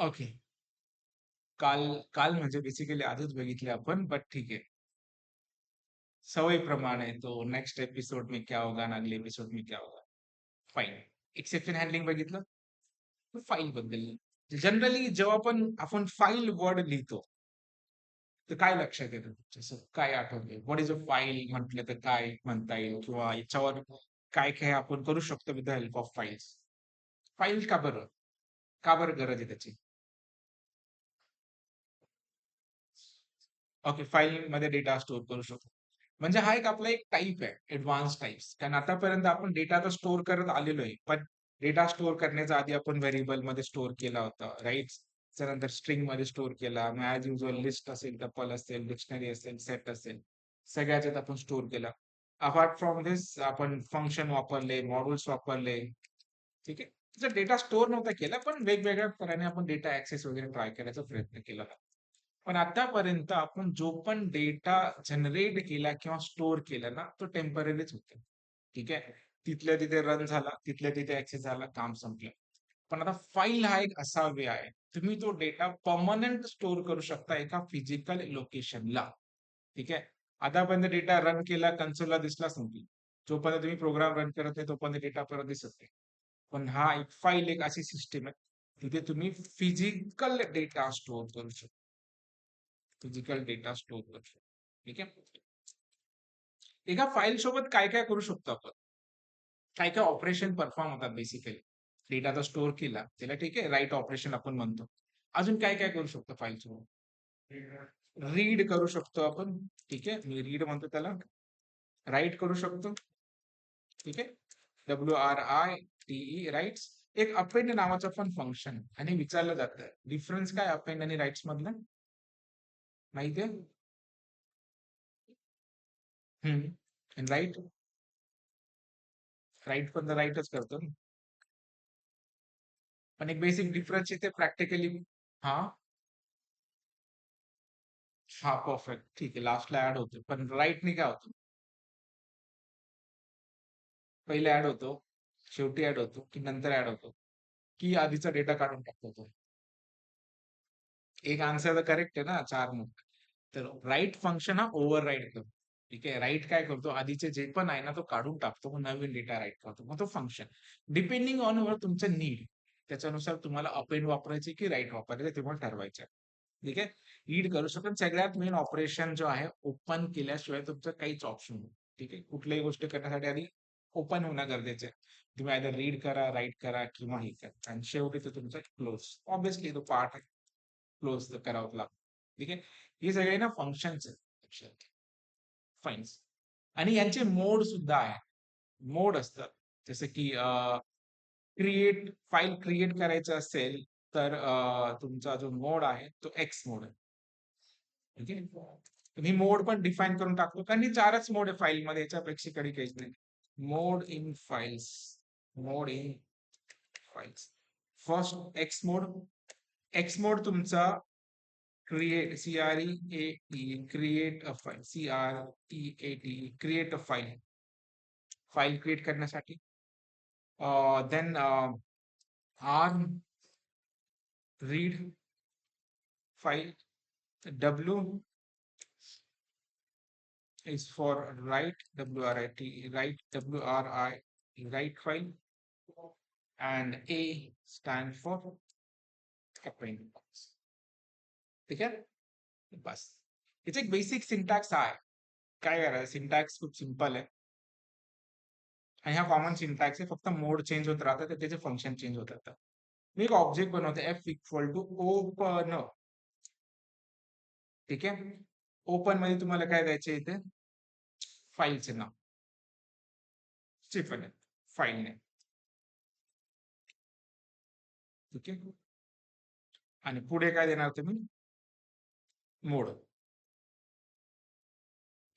Okay. काल काल म्हणजे बेसिकली आजच बघितले आपण, बट ठीक आहे. सवयीप्रमाणे तो नेक्स्ट एपिसोड में क्या होगा आणि अगले एपिसोड में क्या होगा. फाईन. एक्सेप्शन हँडलिंग बघितलं? फाईल बद्दल. जनरली जेव्हा पण आपण फाईल वर्ड लिहितो तर काय लक्षात येतं? जसं काय आठवते व्हॉट इज अ फाईल म्हटलं तर काय म्हणता येईल? किंवा याच्यावर काय-काय आपण करू शकतो with the help of files? File का बरं? का बरं गरज आहे त्याची? ओके, फाईलमध्ये डेटा स्टोअर करू शकतो. म्हणजे हा एक आपला एक टाईप आहे, एडव्हान्स टाइप्स. कारण आतापर्यंत आपण डेटा तर स्टोअर करत आलेलो आहे. पण डेटा स्टोअर करण्याच्या आधी आपण व्हेरिएबलमध्ये स्टोअर केला होता, राईट त्यानंतर स्ट्रिंगमध्ये स्टोअर केला. मग ॲज युजल लिस्ट असेल, टपल असेल, डिक्शनरी असेल, सेट असेल, सगळ्याच्यात आपण स्टोअर केला. अपार्ट फ्रॉम दिस आपण फंक्शन वापरले, मॉड्यूल्स वापरले. ठीक आहे. जर डेटा स्टोअर नव्हता केला, पण वेगवेगळ्या प्रकारे आपण डेटा ऍक्सेस वगैरे ट्राय करायचा प्रयत्न केला होता. पण आतापर्यंत आपण जो पण डेटा जनरेट केला किंवा स्टोअर केला ना, तो टेम्पररीच होता. ठीक आहे. तिथल्या तिथे रन झाला, तिथल्या तिथे ऍक्सेस झाला, काम संपलं. पण आता फाईल हा एक असा वे आहे, तुम्ही तो डेटा पर्मनंट स्टोअर करू शकता एका फिजिकल लोकेशनला. ठीक आहे. आतापर्यंत डेटा रन केला, कन्सोलला दिसला, संपली जोपर्यंत तुम्ही प्रोग्राम रन करत नाही, तोपर्यंत डेटा परत दिसत नाही. पण हा एक फाईल एक अशी सिस्टीम आहे, तिथे तुम्ही फिजिकल डेटा स्टोअर करू शकता. फिजिकल डेटा स्टोअर करतो ठीक आहे. एका फाईल सोबत काय-काय करू शकतो आपण? काय-काय ऑपरेशन परफॉर्म होतात बेसिकली. डेटा तर स्टोअर केला, त्याला ठीक आहे, राईट ऑपरेशन आपण म्हणतो. अजून काय-काय करू शकतो फाईल सोबत? रीड करू शकतो आपण. ठीक आहे. मी रीड म्हणतो त्याला. राईट करू शकतो. ठीक आहे. डब्ल्यू-आर-आय-टी-ई एक अपेंड नावाचं पण फंक्शन आणि विचारलं जातं, डिफरन्स काय अपेंड आणि राईट्स मधलं माहितीये हम्म हं. आणि पण राईटच करतो ना. पण एक बेसिक डिफरन्स इथे प्रॅक्टिकली हां? हां, परफेक्ट. ठीक आहे. लास्टला ॲड होतो. पण राईटनी काय होतं? पहिले ॲड होतो, शेवटी ॲड होतो, की नंतर ॲड होतो, की आधीचा डेटा काढून टाकतो तो? एक आन्सर तर करेक्ट आहे ना 4 मधनं. तर राईट फंक्शन हा ओव्हरराईड करतो. ठीक आहे. राईट काय करतो, आधीचे जे पण आहे ना, तो काढून टाकतो. मग नवीन डेटा राईट करतो. मग तो फंक्शन. डिपेंडिंग ऑन वर तुमचं नीड. त्याच्यानुसार तुम्हाला अपेंड वापरायचे की राईट वापरायचे ते तुम्हाला ठरवायचं ठीक आहे. रीड करू शकतो. सगळ्यात मेन ऑपरेशन जो आहे, ओपन केल्याशिवाय तुमचं काहीच ऑप्शन नाही. ठीक आहे. कुठल्याही गोष्ट करण्यासाठी आधी ओपन होणं गरजेचं आहे. तुम्ही आयदर रीड करा, राईट करा किंवा हे करा आणि शेवटी तो तुमचा क्लोज. ऑब्विसली तो पार्ट आहे. क्लोज करावं लागतं ठीक आहे. हे सगळे ना फंक्शन्स आहेत. लक्षात फाईन्स आणि यांचे मोड सुद्धा आहे. मोड असतात. जसं की क्रिएट फाईल क्रिएट करायचं असेल, तर तुमचा जो मोड आहे, तो एक्स मोड आहे. ठीक आहे. मी मोड पण डिफाईन करून टाकतो. कारण हे चारच मोड आहे फाईलमध्ये याच्यापेक्षा अपेक्षेकडे काहीच नाही. Mode in files mode in files first X mode. X mode तुमचा create C R E A T create a file. C R E A T create a file. File create करण्यासाठी. अ, then uh, R read file. W is for write, W-R-I-T, write, W-R-I, write file. And A stand for append. ठीक आहे? बस. याचा एक basic syntax आहे. काय करायचं syntax खूप simple आहे. आणि हा कॉमन सिंटॅक्स आहे. फक्त मोड चेंज होत राहतं, तर त्याचे फंक्शन चेंज होत राहतं. मी एक ऑब्जेक्ट बनवतो एफ इक्वल टू ओपन. ठीक आहे. ओपनमध्ये तुम्हाला काय द्यायचे इथे? फाईलचे नाव. स्टिफन फाईल नेम. ठीक आहे. आणि पुढे काय देणार तुम्ही? मोड.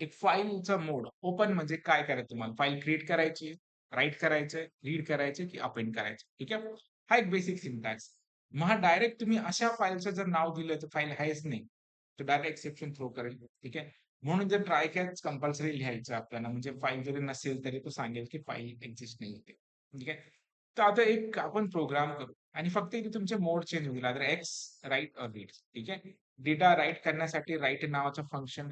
एक फाईलचा मोड. ओपन म्हणजे काय करायचं तुम्हाला? फाईल क्रिएट करायची, राईट करायचंय, रीड करायचंय की अपेंड करायचं. ठीक आहे. हा एक बेसिक सिंटॅक्स. मग हा डायरेक्ट तुम्ही अशा फाईलचं जर नाव दिलं, तर फाईल आहेच नाही. तो डायरेक्ट एक्सेप्शन थ्रो करेल. ठीक आहे. म्हणून जर ट्राय कॅच कंपल्सरी लिहायचं आपल्याला. म्हणजे फाईल जरी नसेल, तरी तो सांगेल की फाईल एक्झिस्ट नाही होते. ठीक आहे. तर आता एक आपण प्रोग्राम करू. आणि फक्त इथे तुमचे मोड चेंज होईल आता एक्स राईट अ रीड ठीक आहे? डेटा राईट करण्यासाठी राईट नावाचं फंक्शन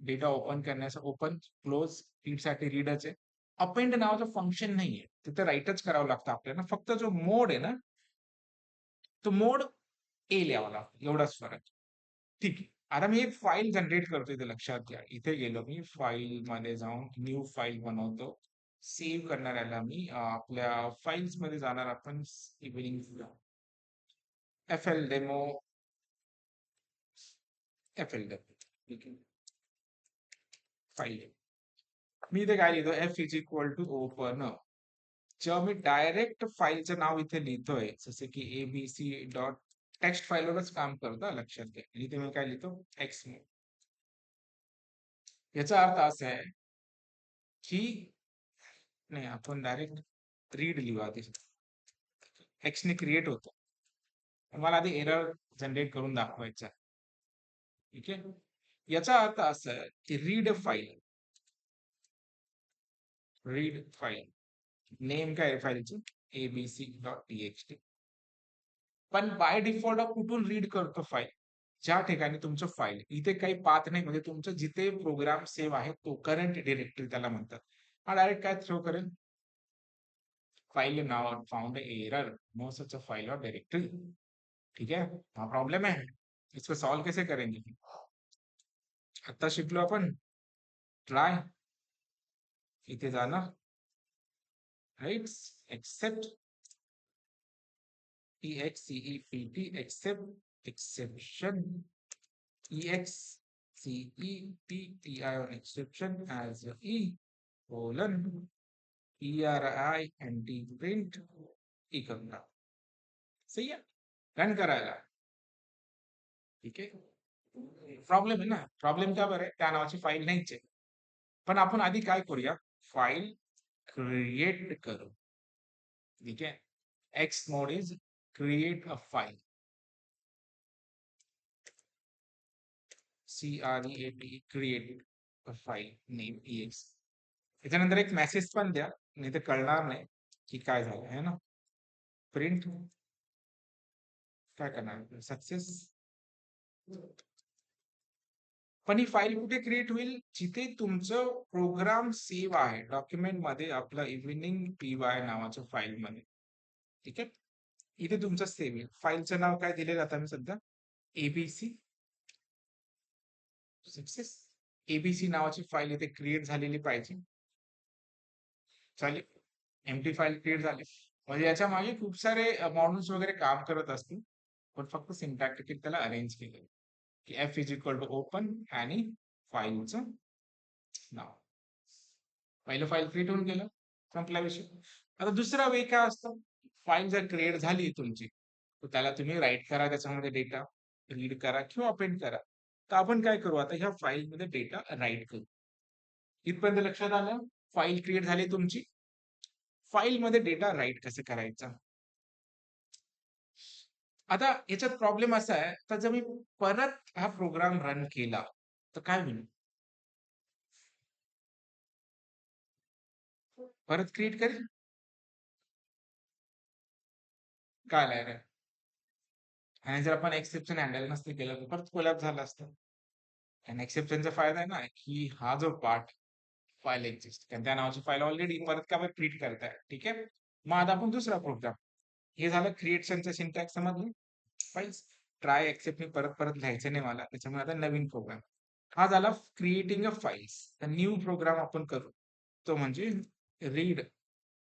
डेटा ओपन करण्यासाठी ओपन क्लोज रीडसाठी रीडच आहे. अपेंड नावाचं फंक्शन नाहीये. तिथे राईटच करावं लागतं आपल्याला. फक्त जो मोड आहे ना तो मोड ए लिहावा लागतो. एवढाच फरक. ठीक आहे. आता मी एक फाईल जनरेट करतो इथे लक्षात घ्या. इथे गेलो मी. फाईल मध्ये जाऊन न्यू फाईल बनवतो. सेव्ह करणार याला मी आपल्या फाईल्स मध्ये जाणार आपण evening F L demo F L demo ठीक आहे. फाईल मी इथे काय लिहितो F is equal to open जेव्हा मी डायरेक्ट फाईलचं नाव इथे लिहितोय, जसे की A B C dot text फाईलवरच काम करतो लक्षात घ्या. इथे मी काय लिहितो? एक्स याचा अर्थ असा आहे की नाही आपण डायरेक्ट रीड लिहू आधी. एक्सने क्रिएट होतो. मला आधी एरर जनरेट करून दाखवायचा ठीक आहे? याचा अर्थ असा की read file read file name काय फाईलची ABC dot T H T पण बाय डिफॉल्ट कुठून रीड करतो फाईल ज्या ठिकाणी तुमचं फाईल इथे काही पाथ नाही म्हणजे तुमचं जिथे प्रोग्राम सेव्ह आहे तो करंट डिरेक्टरी त्याला म्हणतात. हा डायरेक्ट काय थ्रो करेल? File now found error no such a file or directory ठीक है हा प्रॉब्लेम है इसको सॉल्व कैसे करेंगे? आता शिकलो आपण. ट्राय इथे जाणार right except except except exception. I on exception as e. colon eri and print e करणार सही आहे रन करायला ठीक आहे प्रॉब्लेम आहे ना? प्रॉब्लेम का बरं आहे त्या नावाची फाईल नाहीच आहे पण आपण आधी काय करूया फाईल क्रिएट करू। ठीक आहे X mode is create a file. C R E A T create a file name ex. त्याच्यानंतर एक मेसेज पण द्या. नाही तर कळणार नाही की काय झालं आहे ना? प्रिंट हो. काय करणार? सक्सेस पण ही फाईल कुठे क्रिएट होईल? जिथे तुमचं प्रोग्राम सेव्ह आहे. डॉक्युमेंटमध्ये आपलं इव्हिनिंग पी वाय नावाच्या फाईल मध्ये. ठीक आहे? इथे तुमचं सेव्ह फाईलचं नाव काय दिलेलं आता मी सध्या? एबीसी सक्सेस एबीसी नावाची फाईल इथे क्रिएट झालेली पाहिजे. चालेल. एमटी फाईल क्रिएट झाली. म्हणजे याच्या मागे खूप सारे मॉड्यूल्स वगैरे काम करत असतील. पण फक्त सिंटॅक्टिकली त्याला अरेंज केलं की F is equal to open आणि फाईलचं नाव. पहिलं फाईल क्रिएट होऊन गेलं. संपला विषय. आता दुसरा वे काय असतं? फाईल जर क्रिएट झाली तुमची तर त्याला तुम्ही राईट करा त्याच्यामध्ये डेटा रीड करा किंवा अपेंड करा. तर आपण काय करू? आता ह्या फाईलमध्ये डेटा राईट करू. इथपर्यंत लक्षात आलं? फाईल क्रिएट झाली तुमची. फाईल मध्ये डेटा राईट कसं करायचा? आता याच्यात प्रॉब्लेम असा आहे तर जर मी परत हा प्रोग्राम रन केला तर काय होईल? परत क्रिएट करेल? काय आलाय आणि जर आपण एक्सेप्शन हँडल नसतं केलं तर परत कोलॅप झालं असतं. आणि एक्सेप्शनचा फायदा आहे ना की हा जो पार्ट फाईल एक्झिस्ट कारण त्या नावाची फाईल ऑलरेडी परत का प्रिंट करताय. ठीक आहे? मग आता आपण दुसरा प्रोग्राम हे झालं क्रिएशनचं सिंटॅक्स समजलं फाईल्स ट्राय एक्सेप्ट मी परत परत लिहायचं नाही मला. त्याच्यामुळे आता नवीन प्रोग्राम हा झाला creating a files new program आपण करू. तो म्हणजे रीड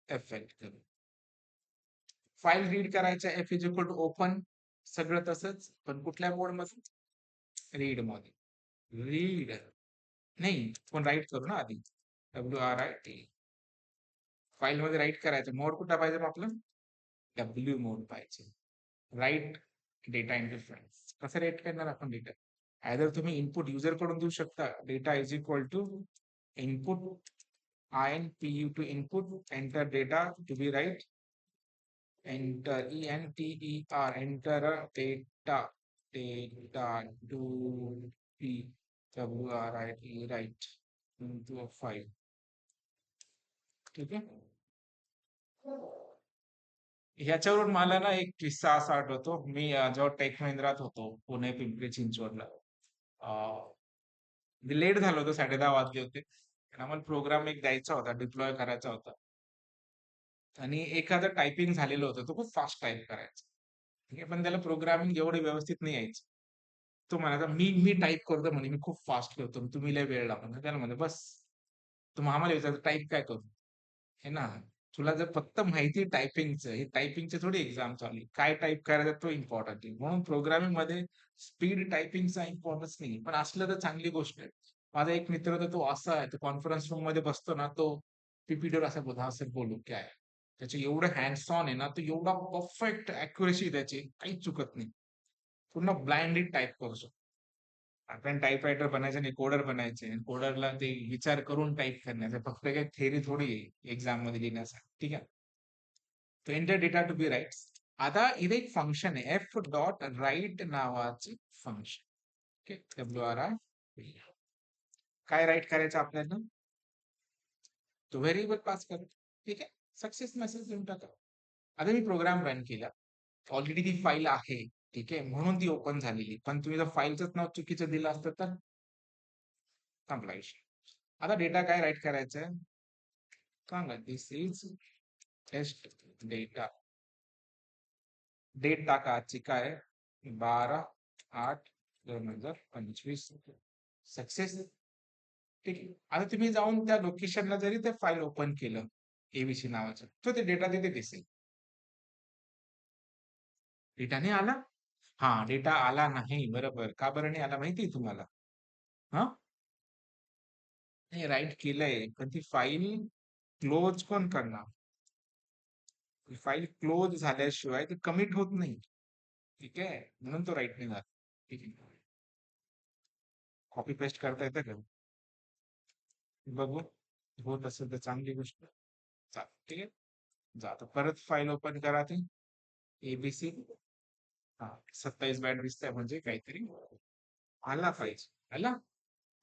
एफेक्ट करू. फाईल रीड करायचं F is equal to open सगळं तसंच पण कुठल्या बोर्डमध्ये रीडमध्ये रीड नाही पण राईट करू ना आधी. W R I T. File मध्ये राईट करायचं. मोड कुठला पाहिजे मग आपलं? डब्ल्यू मोड पाहिजे. राईट डेटा इन डिफरन्स कसं राईट करणार आपण डेटा आयदर तुम्ही इनपुट युजरकडून देऊ शकता. Data is equal to input I N P U to input enter data to be write enter E N T E R enter data data to P W R I T write into a file. ठीक आहे ह्याच्यावरून मला ना एक किस्सा असा आठवतो. मी जेव्हा टेक महिंद्रात होतो, पुणे पिंपरी चिंचवडला. लेट झालं होतं 10:30 वाजले होते. आम्हाला प्रोग्राम एक द्यायचा होता, डिप्लॉय करायचा होता. आणि एखादं टायपिंग झालेलं होतं. तो खूप फास्ट टाईप करायचा. ठीक आहे. पण त्याला प्रोग्रामिंग एवढे व्यवस्थित नाही यायचं. तो म्हणायचा, "मी मी टाईप करतो म्हणे, मी खूप फास्ट करतो. तुम्ही लय वेळ लावणार." त्याला म्हणजे "बस." तो मग आम्हाला विचारायचा, काय करू?" "हे ना, तुला जर फक्त माहिती टायपिंगचं, हे टायपिंगची थोडी एक्झाम चालू आहे. काय टाईप करायचं तो इम्पॉर्टंट आहे." म्हणून प्रोग्रामिंगमध्ये स्पीड टायपिंगचा इम्पॉर्टन्स नाही. पण असलं तर चांगली गोष्ट आहे. माझा एक मित्र तर तो असा आहे, तो कॉन्फरन्स रूममध्ये बसतो ना, तो पीपीडीवर असा बोल असं बोलू "हाँ त्याचे एवढं हँड्स ऑन आहे ना, तो एवढा परफेक्ट अॅक्युरेसी त्याची, काहीच चुकत नाही. पूर्ण ब्लाइंडली टाईप करू शकतो. आपण टाइपरायटर बनायचं आणि कोडर बनायचे कोडरला ते विचार करून टाईप करण्याचं फक्त काय थेरी थोडी आहे एक्झाममध्ये लिहिण्यासाठी. ठीक आहे. तो enter data to be write आता इथे एक फंक्शन आहे एफ डॉट राईट नावाचं function. Okay. W R I. काय राईट करायचं आपल्याला? तो व्हेरिएबल पास कर ठीक आहे. सक्सेस मेसेज देऊन टाका. आता मी प्रोग्राम रन केला. ऑलरेडी ती फाईल आहे. ठीक आहे. म्हणून ती ओपन झालेली. पण तुम्ही जर फाईलचंच नाव चुकीचं दिलं असतं तर? संपला विषय. आता डेटा काय राईट करायचा आहे? सांगा. This is test data. Date टाका आजची काय आहे? 12/8/2025. सक्सेस. ठीक आहे. आता तुम्ही जाऊन त्या लोकेशनला जरी ते फाईल ओपन केलं, एबीसी नावाचं, तर ते डेटा तिथे दिसेल. डेटा नाही आला? हां, डेटा आला नाही. बरोबर. का बरं नाही आला माहिती आहे तुम्हाला? हां? नाही राइट केलंय, पण ती फाईल क्लोज कोण करणार? ती फाईल क्लोज झाल्याशिवाय ती कमिट होत नाही. ठीक आहे. म्हणून तो राइट नाही झाला. ठीक आहे. कॉपी पेस्ट करता येतं का? बघू. होत असेल तर चांगली गोष्ट. चालेल. ठीक आहे. जा आता परत फाईल ओपन करा ती. एबीसी. सत्तावीस बॅट दिसतंय म्हणजे काहीतरी आला पाहिजे. आला?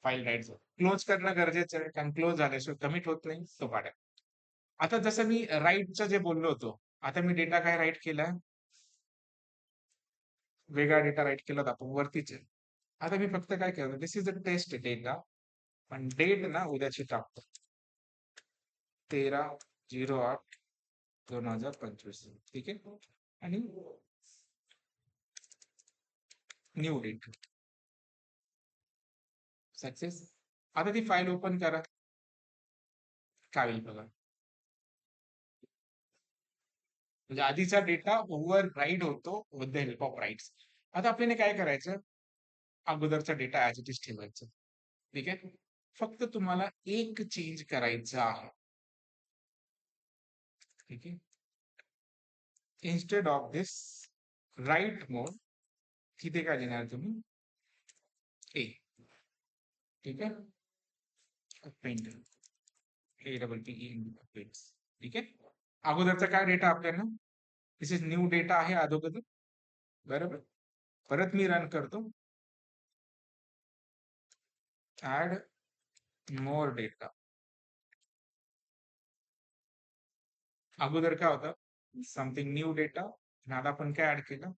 फाईल राईट क्लोज करणं गरजेचं आहे. कारण क्लोज झाल्याशिवाय कमिट होत नाही. तो पाड्या. आता जसं मी राईटचं जे बोललो होतो. आता मी डेटा काय राईट केला वेगळा डेटा राईट केला होता आपण वरतीच आता मी फक्त काय केलं, this is a test data. पण डेट ना उद्याची टाकतो. 13/08/2025 ठीक आहे. आणि न्यू डेट. सक्सेस. आता ती फाईल ओपन करा. काय होईल बघा. म्हणजे आधीचा डेटा ओव्हर राईड होतो with the help of write आता आपल्याला काय करायचं? अगोदरचा डेटा ॲज इट इज ठेवायचा. ठीक आहे. फक्त तुम्हाला एक चेंज करायचा आहे. ठीक आहे. Instead of this write mode किती काय देणार तुम्ही? ए. ठीक आहे. Append. A double P E ठीक आहे. अगोदरचा काय डेटा आपल्याला? दिस इज न्यू डेटा आहे अगोदर. बरोबर. परत मी रन करतो. Add more data. अगोदर काय होतं? समथिंग न्यू डेटा आणि आता आपण काय ऍड केलं?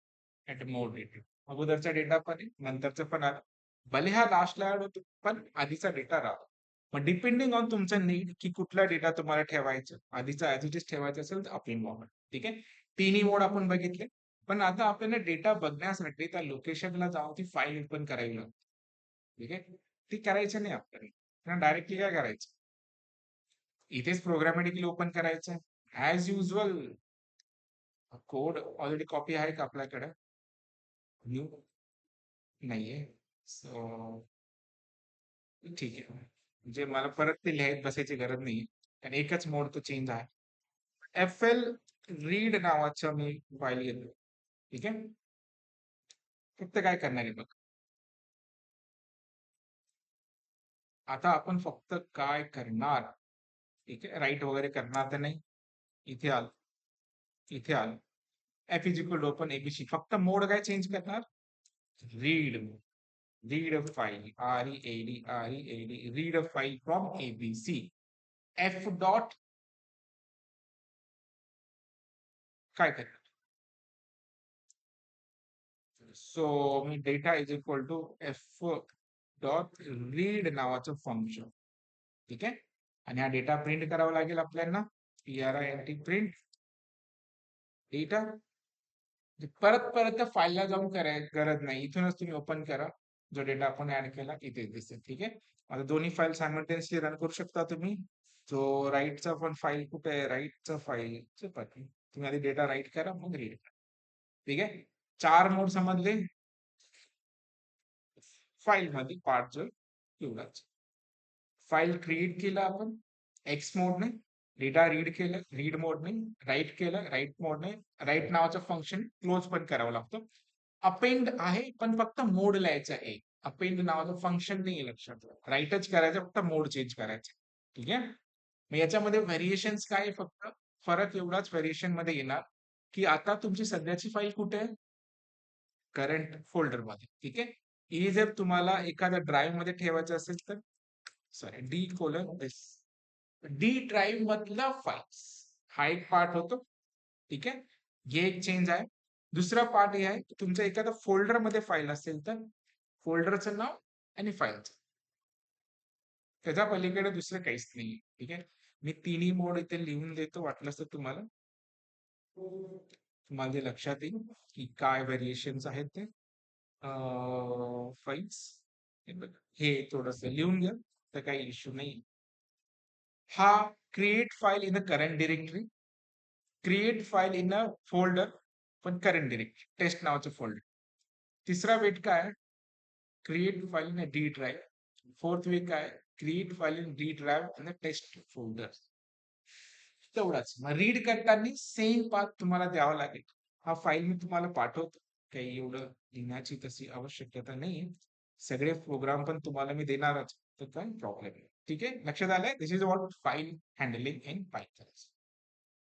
Add more data. अगोदरचा डेटा पण आहे, नंतरचा पण आला. भले हा लास्टला ऍड होतो, पण आधीचा डेटा राहतो. मग डिपेंडिंग ऑन तुमचा नीड की कुठला डेटा तुम्हाला ठेवायचा. आधीचा ॲज इट इज ठेवायचा असेल तर अपील मोड. ठीक आहे. तिन्ही मोड आपण बघितले. पण आता आपल्याला डेटा बघण्यासाठी त्या लोकेशनला जाऊन ती फाईल ओपन करावी लागते. ठीक आहे. ती करायचं नाही आपल्याला. डायरेक्टली काय करायचं? इथेच प्रोग्रामॅटिकली ओपन करायचं as usual code already copy आहे का आपल्याकडे? न्यू नाहीये. सो ठीक आहे. म्हणजे मला परत ते लिहायला बसायची गरज नाहीये. कारण एकच मोड तो चेंज आहे. एफ-एल रीड नावाचं मी फाईल घेतो. ठीक आहे. फक्त काय करणार आहे बघ आता आपण फक्त काय करणार? ठीक आहे. राइट वगैरे करणार तर नाही. इथे आलो. इथे आलो. F is equal open ABC. फक्त मोड काय चेंज करणार? Read mode. Read a file. R E A D, R E A D. Read a file from ABC. F dot काय करणार so me data is equal to F dot read नावाचं function ठीक आहे आणि हा data print करावा लागेल आपल्याला P R I N T print data म्हणजे परत परत त्या फाईलला जाऊन कराय गरज नाही. इथूनच तुम्ही ओपन करा. जो डेटा आपण ऍड केला इथे दिसेल. ठीक आहे? आता दोन्ही फाईल सायमल्टेनियसली रन करू शकता तुम्ही. जो राईटचा पण फाईल कुठे आहे? राईटचा फाईल तुम्ही आधी डेटा राईट करा मग रीड करा. ठीक आहे? चार मोड समजले. फाईल मध्ये पार्ट जो एवढाच. फाईल क्रिएट केला आपण. एक्स मोडने डेटा रीड केलं रीड मोडने राईट केलं राईट मोडने राईट नावाचं फंक्शन क्लोज पण करावं लागतं. अपेंड आहे पण फक्त मोड लिहायचं आहे. अपेंड नावाचं फंक्शन नाही लक्षात राईटच करायचं फक्त मोड चेंज करायचं. ठीक आहे? मग याच्यामध्ये व्हेरिएशन्स काय फक्त? फरक एवढाच व्हेरिएशनमध्ये येणार की आता तुमची सध्याची फाईल कुठे आहे? करंट फोल्डरमध्ये ठीक आहे? ही जर तुम्हाला एखाद्या ड्राईव्हमध्ये ठेवायचं असेल तर sorry D colon D drive मधला फाईल्स हा एक पार्ट होतो. ठीक आहे? हे एक चेंज आहे. दुसरा पार्ट हे आहे तुमच्या एखाद्या फोल्डरमध्ये फाईल असेल तर फोल्डरचं नाव आणि फाईलचं त्याच्या पलीकडे दुसरं काहीच नाही ठीक आहे? मी तिन्ही मोड इथे लिहून देतो वाटलंच तर तुम्हाला? तुम्हाला ते लक्षात येईल की काय व्हेरिएशन्स आहेत ते. फाईल्स हे थोडस लिहून घ्या. तर काही इश्यू नाही हा create file in a current directory create file in a folder पण करंट डिरेक्टरी टेस्ट नावाचं फोल्डर तिसरा वेट काय? Create file in a D drive fourth wait काय? Create file in D drive in a test folder तेवढाच. मग read करताना same path तुम्हाला द्यावा लागेल. हा फाईल मी तुम्हाला पाठवतो. काही एवढं लिहिण्याची तशी आवश्यकता नाही सगळे प्रोग्राम पण तुम्हाला मी देणारच. तर काही प्रॉब्लेम नाही. ठीक आहे लक्षात आलंय this is what file handling in Python